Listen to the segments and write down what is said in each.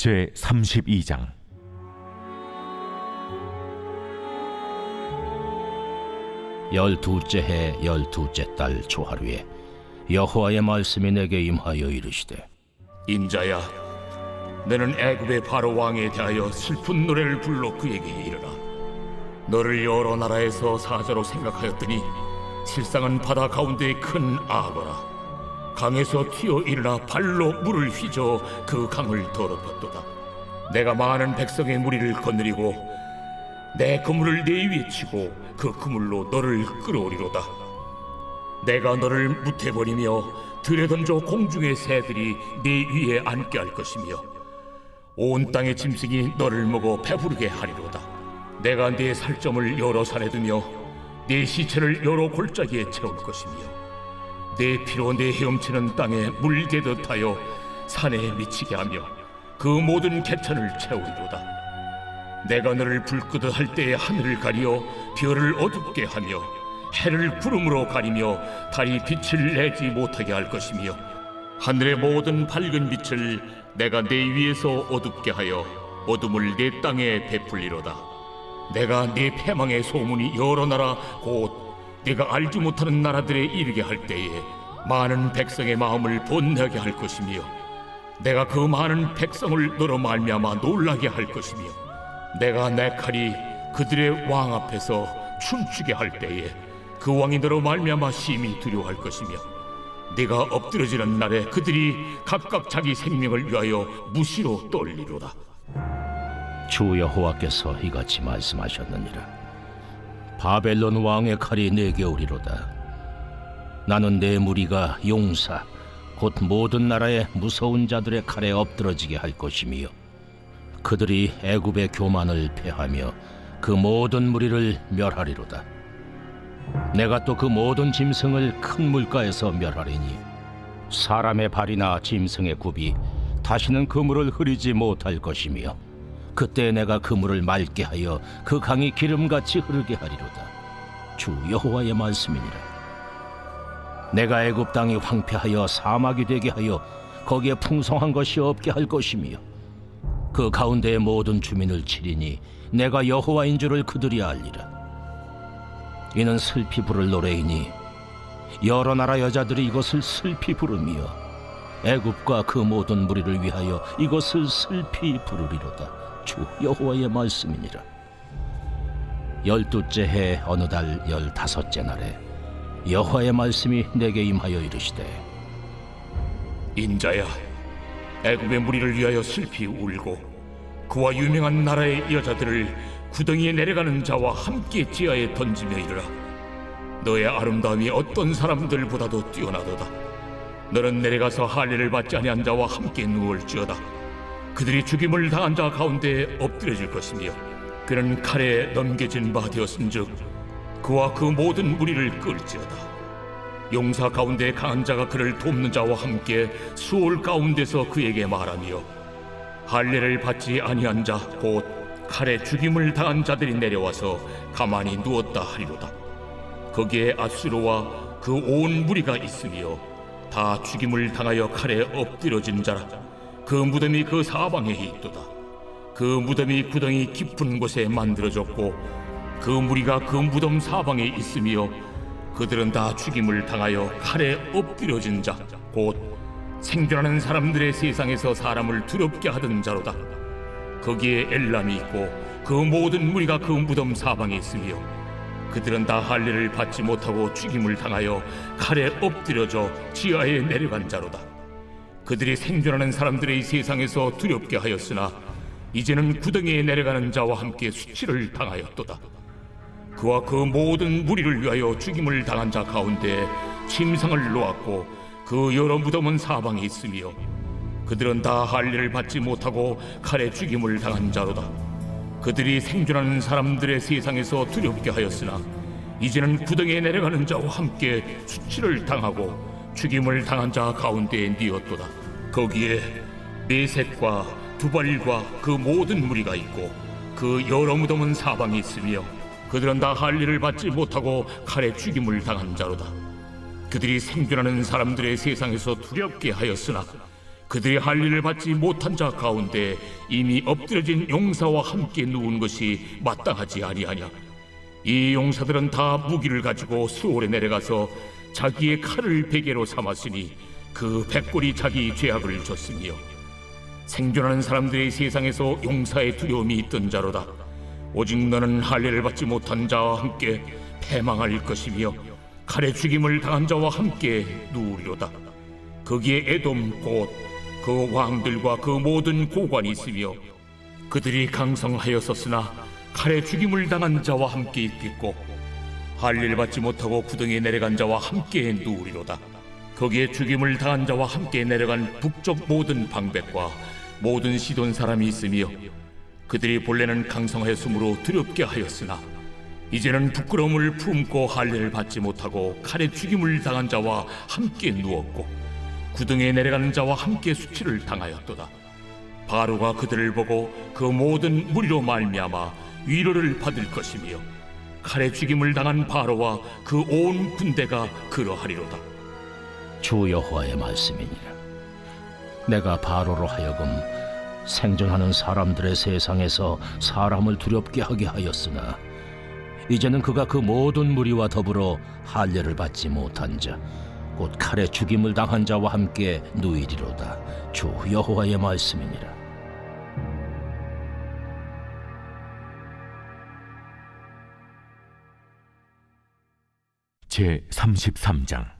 제 32장 열두째 해 열두째 달 초하루에 여호와의 말씀이 내게 임하여 이르시되 인자야, 너는 애굽의 바로 왕에 대하여 슬픈 노래를 불러 그에게 이르라. 너를 여러 나라에서 사자로 생각하였더니 실상은 바다 가운데의 큰 악어라. 강에서 튀어 일어나 발로 물을 휘저 그 강을 더럽혔도다. 내가 많은 백성의 무리를 거느리고 내 그물을 네 위에 치고 그 그물로 너를 끌어오리로다. 내가 너를 무태버리며 들에 던져 공중의 새들이 네 위에 앉게 할 것이며 온 땅의 짐승이 너를 먹어 배부르게 하리로다. 내가 네 살점을 여러 산에 두며 네 시체를 여러 골짜기에 채울 것이며 내 피로 내 헤엄치는 땅에 물개듯 하여 산에 미치게 하며 그 모든 개천을 채우리로다. 내가 너를 불끄듯 할 때에 하늘을 가리어 별을 어둡게 하며 해를 구름으로 가리며 달이 빛을 내지 못하게 할 것이며 하늘의 모든 밝은 빛을 내가 내 위에서 어둡게 하여 어둠을 내 땅에 베풀리로다 내가 네 패망의 소문이 여러 나라 곧 네가 알지 못하는 나라들에 이르게 할 때에 많은 백성의 마음을 본내게 할 것이며 내가 그 많은 백성을 너로 말미암아 놀라게 할 것이며 내가 내 칼이 그들의 왕 앞에서 춤추게 할 때에 그 왕이 너로 말미암아 심히 두려워할 것이며 네가 엎드러지는 날에 그들이 각각 자기 생명을 위하여 무시로 떨리로다. 주 여호와께서 이같이 말씀하셨느니라 바벨론 왕의 칼이 내게 오리로다. 나는 내 무리가 용사 곧 모든 나라의 무서운 자들의 칼에 엎드러지게 할 것이며 그들이 애굽의 교만을 패하며 그 모든 무리를 멸하리로다. 내가 또 그 모든 짐승을 큰 물가에서 멸하리니 사람의 발이나 짐승의 굽이 다시는 그물을 흐리지 못할 것이며 그때 내가 그 물을 맑게 하여 그 강이 기름같이 흐르게 하리로다. 주 여호와의 말씀이니라. 내가 애굽 땅이 황폐하여 사막이 되게 하여 거기에 풍성한 것이 없게 할 것이며 그 가운데의 모든 주민을 치리니 내가 여호와인 줄을 그들이 알리라. 이는 슬피 부를 노래이니 여러 나라 여자들이 이것을 슬피 부르며 애굽과 그 모든 무리를 위하여 이것을 슬피 부르리로다 주 여호와의 말씀이니라. 열두째 해 어느 달 열다섯째 날에 여호와의 말씀이 내게 임하여 이르시되 인자야 애굽의 무리를 위하여 슬피 울고 그와 유명한 나라의 여자들을 구덩이에 내려가는 자와 함께 지하에 던지며 이르라. 너의 아름다움이 어떤 사람들보다도 뛰어나도다. 너는 내려가서 할례를 받지 아니한 자와 함께 누울지어다 그들이 죽임을 당한 자 가운데 엎드려질 것이며 그는 칼에 넘겨진 바 되었은즉 그와 그 모든 무리를 끌지어다. 용사 가운데 강한 자가 그를 돕는 자와 함께 수월 가운데서 그에게 말하며 할례를 받지 아니한 자 곧 칼에 죽임을 당한 자들이 내려와서 가만히 누웠다 하리로다. 거기에 아수르와 그 온 무리가 있으며 다 죽임을 당하여 칼에 엎드려진 자라 그 무덤이 그 사방에 있도다. 그 무덤이 구덩이 깊은 곳에 만들어졌고 그 무리가 그 무덤 사방에 있으며 그들은 다 죽임을 당하여 칼에 엎드려진 자 곧 생존하는 사람들의 세상에서 사람을 두렵게 하던 자로다. 거기에 엘람이 있고 그 모든 무리가 그 무덤 사방에 있으며 그들은 다 할례를 받지 못하고 죽임을 당하여 칼에 엎드려져 지하에 내려간 자로다 그들이 생존하는 사람들의 세상에서 두렵게 하였으나 이제는 구덩이에 내려가는 자와 함께 수치를 당하였도다. 그와 그 모든 무리를 위하여 죽임을 당한 자 가운데 침상을 놓았고 그 여러 무덤은 사방에 있으며 그들은 다 할례를 받지 못하고 칼에 죽임을 당한 자로다. 그들이 생존하는 사람들의 세상에서 두렵게 하였으나 이제는 구덩이에 내려가는 자와 함께 수치를 당하고 죽임을 당한 자 가운데에 뉘었도다 거기에 메셋과 두발과 그 모든 무리가 있고 그 여러 무덤은 사방에 있으며 그들은 다 할례를 받지 못하고 칼에 죽임을 당한 자로다. 그들이 생존하는 사람들의 세상에서 두렵게 하였으나 그들이 할 일을 받지 못한 자 가운데 이미 엎드려진 용사와 함께 누운 것이 마땅하지 아니하냐 이 용사들은 다 무기를 가지고 수월에 내려가서 자기의 칼을 베개로 삼았으니 그 백골이 자기 죄악을 줬으며 생존하는 사람들의 세상에서 용사의 두려움이 있던 자로다. 오직 너는 할례를 받지 못한 자와 함께 패망할 것이며 칼에 죽임을 당한 자와 함께 누우리로다. 거기에 에돔 곧 그 왕들과 그 모든 고관이 있으며 그들이 강성하였었으나 칼에 죽임을 당한 자와 함께 있겠고 할례를 받지 못하고 구덩이에 내려간 자와 함께 누우리로다 거기에 죽임을 당한 자와 함께 내려간 북쪽 모든 방백과 모든 시돈 사람이 있으며 그들이 본래는 강성하였으므로 두렵게 하였으나 이제는 부끄러움을 품고 할례를 받지 못하고 칼에 죽임을 당한 자와 함께 누웠고 구덩이에 내려가는 자와 함께 수치를 당하였도다. 바로가 그들을 보고 그 모든 무리로 말미암아 위로를 받을 것이며 칼에 죽임을 당한 바로와 그 온 군대가 그러하리로다. 주 여호와의 말씀이니라. 내가 바로로 하여금 생존하는 사람들의 세상에서 사람을 두렵게 하게 하였으나 이제는 그가 그 모든 무리와 더불어 할례를 받지 못한 자, 곧 칼에 죽임을 당한 자와 함께 누이리로다. 주 여호와의 말씀이니라. 제 33장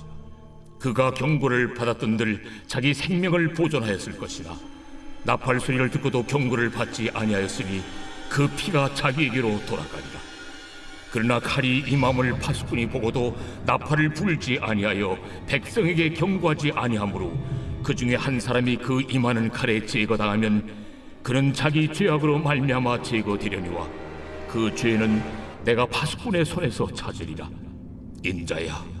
그가 경고를 받았던들 자기 생명을 보존하였을 것이나 나팔 소리를 듣고도 경고를 받지 아니하였으니 그 피가 자기에게로 돌아가리라. 그러나 칼이 임함을 파수꾼이 보고도 나팔을 불지 아니하여 백성에게 경고하지 아니하므로 그 중에 한 사람이 그 임하는 칼에 제거당하면 그는 자기 죄악으로 말미암아 제거되려니와 그 죄는 내가 파수꾼의 손에서 찾으리라. 인자야.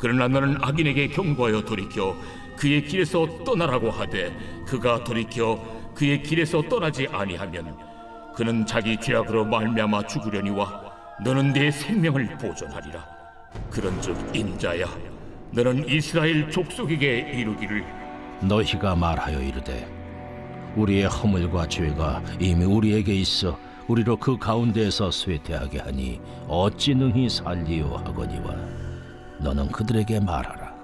그러나 너는 악인에게 경고하여 돌이켜 그의 길에서 떠나라고 하되 그가 돌이켜 그의 길에서 떠나지 아니하면 그는 자기 죄악으로 말미암아 죽으려니와 너는 네 생명을 보존하리라. 그런즉 인자야 너는 이스라엘 족속에게 이르기를. 너희가 말하여 이르되 우리의 허물과 죄가 이미 우리에게 있어 우리로 그 가운데에서 쇠퇴하게 하니 어찌 능히 살리요 하거니와 너는 그들에게 말하라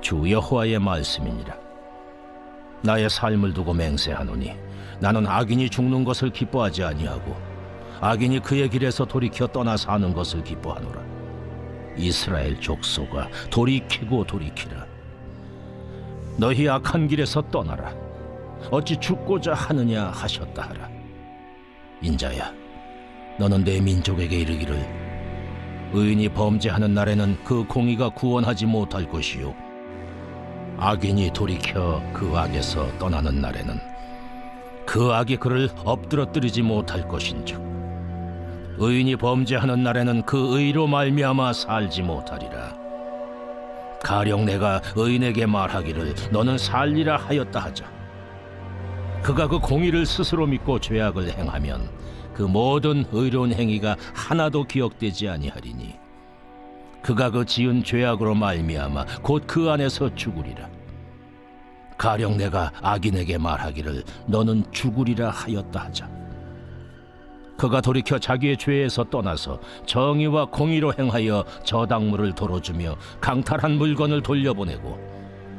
주 여호와의 말씀이니라 나의 삶을 두고 맹세하노니 나는 악인이 죽는 것을 기뻐하지 아니하고 악인이 그의 길에서 돌이켜 떠나 사는 것을 기뻐하노라 이스라엘 족속아 돌이키고 돌이키라 너희 악한 길에서 떠나라. 어찌 죽고자 하느냐 하셨다 하라. 인자야, 너는 내 민족에게 이르기를 의인이 범죄하는 날에는 그 공의가 구원하지 못할 것이요 악인이 돌이켜 그 악에서 떠나는 날에는 그 악이 그를 엎드러뜨리지 못할 것인즉 의인이 범죄하는 날에는 그 의로 말미암아 살지 못하리라. 가령 내가 의인에게 말하기를 너는 살리라 하였다 하자. 그가 그 공의를 스스로 믿고 죄악을 행하면 그 모든 의로운 행위가 하나도 기억되지 아니하리니 그가 그 지은 죄악으로 말미암아 곧 그 안에서 죽으리라. 가령 내가 악인에게 말하기를 너는 죽으리라 하였다 하자. 그가 돌이켜 자기의 죄에서 떠나서 정의와 공의로 행하여 저당물을 돌어주며 강탈한 물건을 돌려보내고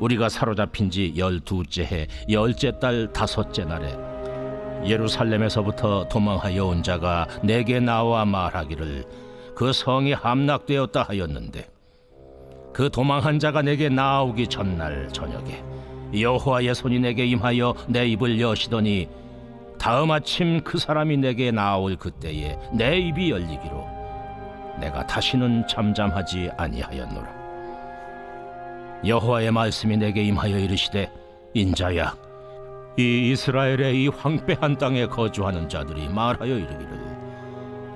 우리가 사로잡힌 지 열두째 해 열째 달 다섯째 날에 예루살렘에서부터 도망하여 온 자가 내게 나와 말하기를 그 성이 함락되었다 하였는데 그 도망한 자가 내게 나오기 전날 저녁에 여호와의 손이 내게 임하여 내 입을 여시더니 다음 아침 그 사람이 내게 나올 그때에 내 입이 열리기로 내가 다시는 잠잠하지 아니하였노라 여호와의 말씀이 내게 임하여 이르시되 인자야 이 이스라엘의 이 황폐한 땅에 거주하는 자들이 말하여 이르기를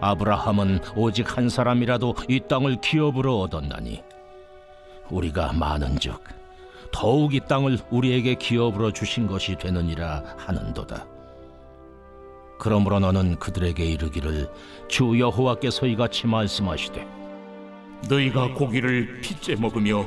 아브라함은 오직 한 사람이라도 이 땅을 기업으로 얻었나니 우리가 많은즉 더욱 이 땅을 우리에게 기업으로 주신 것이 되느니라 하는도다. 그러므로 너는 그들에게 이르기를 주 여호와께서 이같이 말씀하시되 너희가 고기를 핏째 먹으며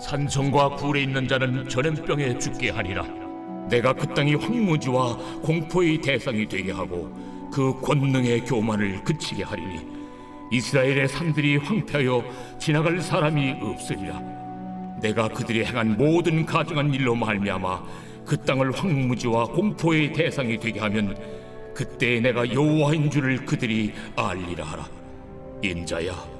산성과 굴에 있는 자는 전염병에 죽게 하리라. 내가 그 땅이 황무지와 공포의 대상이 되게 하고 그 권능의 교만을 그치게 하리니 이스라엘의 산들이 황폐하여 지나갈 사람이 없으리라. 내가 그들이 행한 모든 가증한 일로 말미암아 그 땅을 황무지와 공포의 대상이 되게 하면 그때 내가 여호와인 줄을 그들이 알리라 하라. 인자야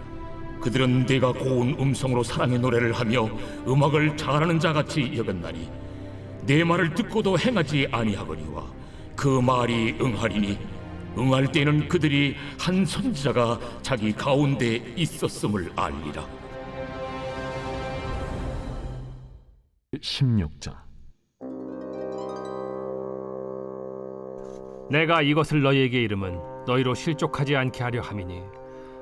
그들은 내가 고운 음성으로 사랑의 노래를 하며 음악을 잘하는 자 같이 여겼나니 내 말을 듣고도 행하지 아니하거니와 그 말이 응하리니 응할 때는 그들이 한 선지자가 자기 가운데 있었음을 알리라. 16장 내가 이것을 너희에게 이름은 너희로 실족하지 않게 하려 함이니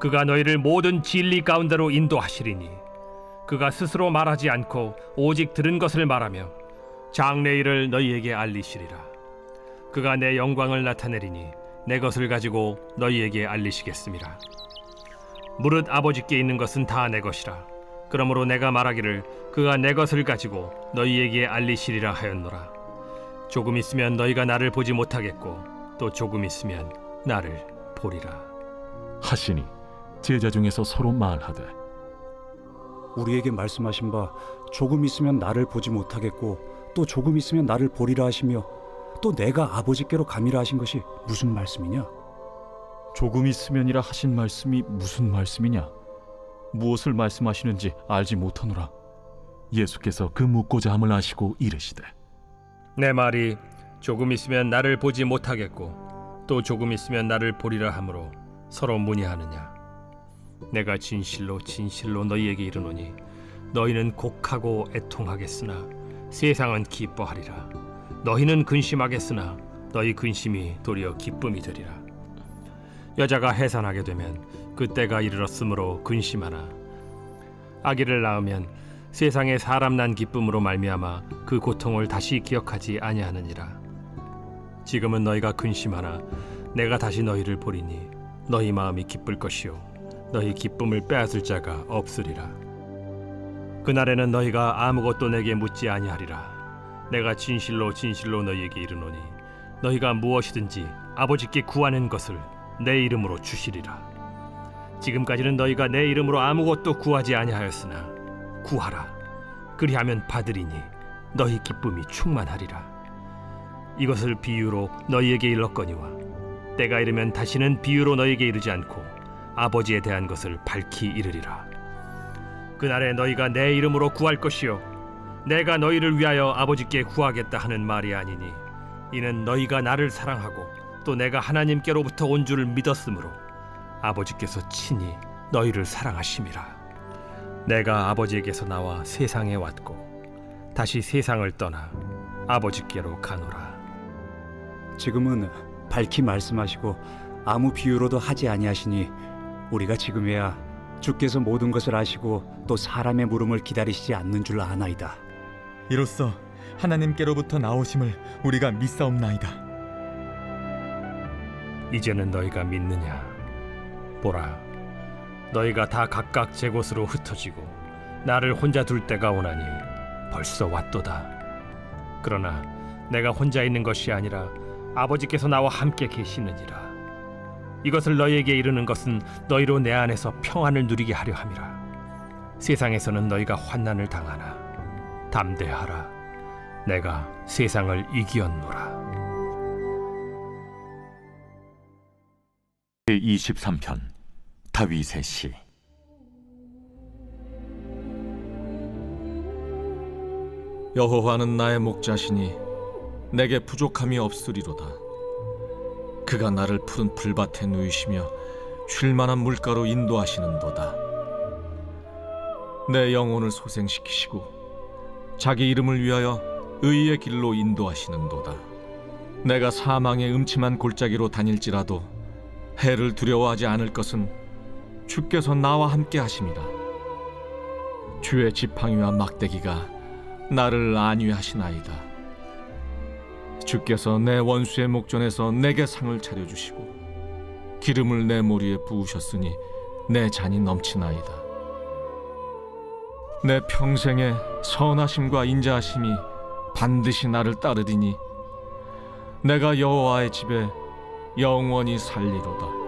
그가 너희를 모든 진리 가운데로 인도하시리니 그가 스스로 말하지 않고 오직 들은 것을 말하며 장래일을 너희에게 알리시리라. 그가 내 영광을 나타내리니 내 것을 가지고 너희에게 알리시겠습니다. 무릇 아버지께 있는 것은 다 내 것이라. 그러므로 내가 말하기를 그가 내 것을 가지고 너희에게 알리시리라 하였노라. 조금 있으면 너희가 나를 보지 못하겠고 또 조금 있으면 나를 보리라. 하시니 제자 중에서 서로 말하되 우리에게 말씀하신 바 조금 있으면 나를 보지 못하겠고 또 조금 있으면 나를 보리라 하시며 또 내가 아버지께로 가미라 하신 것이 무슨 말씀이냐? 조금 있으면이라 하신 말씀이 무슨 말씀이냐? 무엇을 말씀하시는지 알지 못하노라. 예수께서 그 묻고자 함을 아시고 이르시되 내 말이 조금 있으면 나를 보지 못하겠고 또 조금 있으면 나를 보리라 하므로 서로 문의하느냐 내가 진실로 진실로 너희에게 이르노니 너희는 곡하고 애통하겠으나 세상은 기뻐하리라. 너희는 근심하겠으나 너희 근심이 도리어 기쁨이 되리라. 여자가 해산하게 되면 그때가 이르렀으므로 근심하나 아기를 낳으면 세상에 사람 난 기쁨으로 말미암아 그 고통을 다시 기억하지 아니하느니라. 지금은 너희가 근심하나 내가 다시 너희를 보리니 너희 마음이 기쁠 것이요 너희 기쁨을 빼앗을 자가 없으리라. 그날에는 너희가 아무것도 내게 묻지 아니하리라. 내가 진실로 진실로 너희에게 이르노니 너희가 무엇이든지 아버지께 구하는 것을 내 이름으로 주시리라. 지금까지는 너희가 내 이름으로 아무것도 구하지 아니하였으나 구하라. 그리하면 받으리니 너희 기쁨이 충만하리라. 이것을 비유로 너희에게 일렀거니와 때가 이르면 다시는 비유로 너희에게 이르지 않고 아버지에 대한 것을 밝히 이르리라. 그날에 너희가 내 이름으로 구할 것이요 내가 너희를 위하여 아버지께 구하겠다 하는 말이 아니니 이는 너희가 나를 사랑하고 또 내가 하나님께로부터 온 줄을 믿었으므로 아버지께서 친히 너희를 사랑하심이라. 내가 아버지에게서 나와 세상에 왔고 다시 세상을 떠나 아버지께로 가노라. 지금은 밝히 말씀하시고 아무 비유로도 하지 아니하시니 우리가 지금에야 주께서 모든 것을 아시고 또 사람의 물음을 기다리시지 않는 줄 아나이다. 이로써 하나님께로부터 나오심을 우리가 믿사옵나이다. 이제는 너희가 믿느냐 보라 너희가 다 각각 제 곳으로 흩어지고 나를 혼자 둘 때가 오나니 벌써 왔도다 그러나 내가 혼자 있는 것이 아니라 아버지께서 나와 함께 계시느니라 이것을 너희에게 이르는 것은 너희로 내 안에서 평안을 누리게 하려 함이라. 세상에서는 너희가 환난을 당하나 담대하라. 내가 세상을 이기었노라. 제23편 다윗의 시. 여호와는 나의 목자시니 내게 부족함이 없으리로다. 그가 나를 푸른 풀밭에 누이시며 쉴 만한 물가로 인도하시는도다. 내 영혼을 소생시키시고 자기 이름을 위하여 의의 길로 인도하시는도다. 내가 사망의 음침한 골짜기로 다닐지라도 해를 두려워하지 않을 것은 주께서 나와 함께 하심이다. 주의 지팡이와 막대기가 나를 안위하시나이다. 주께서 내 원수의 목전에서 내게 상을 차려주시고 기름을 내 머리에 부으셨으니 내 잔이 넘치나이다. 내 평생의 선하심과 인자하심이 반드시 나를 따르리니 내가 여호와의 집에 영원히 살리로다.